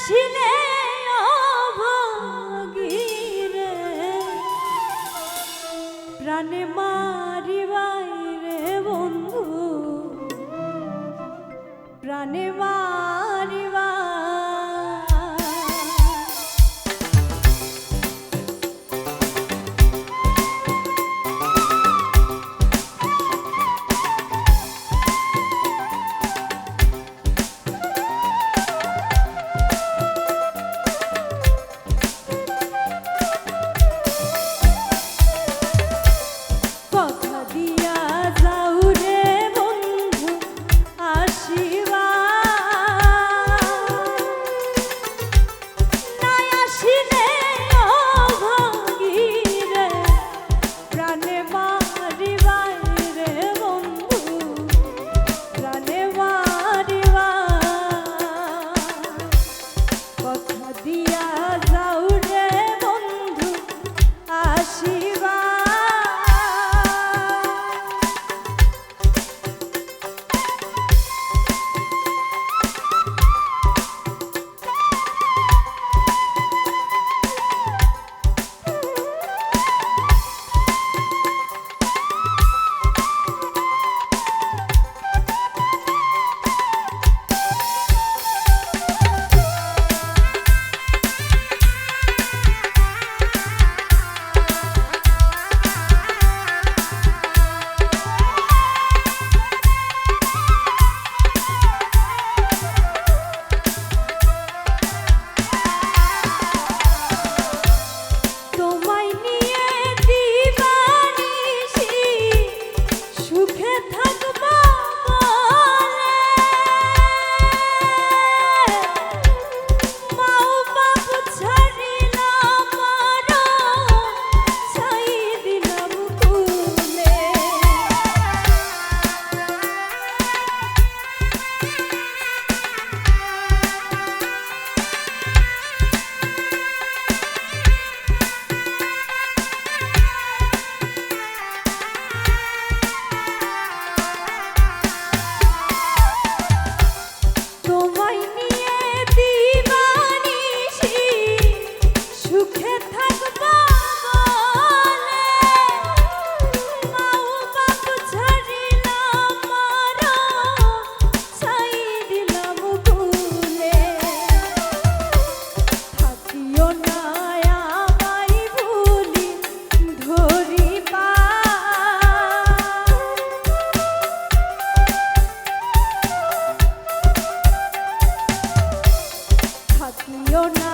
নাই আসিলে প্রাণে মারিবাই রে বন্ধু প্রাণে মারিবা You're not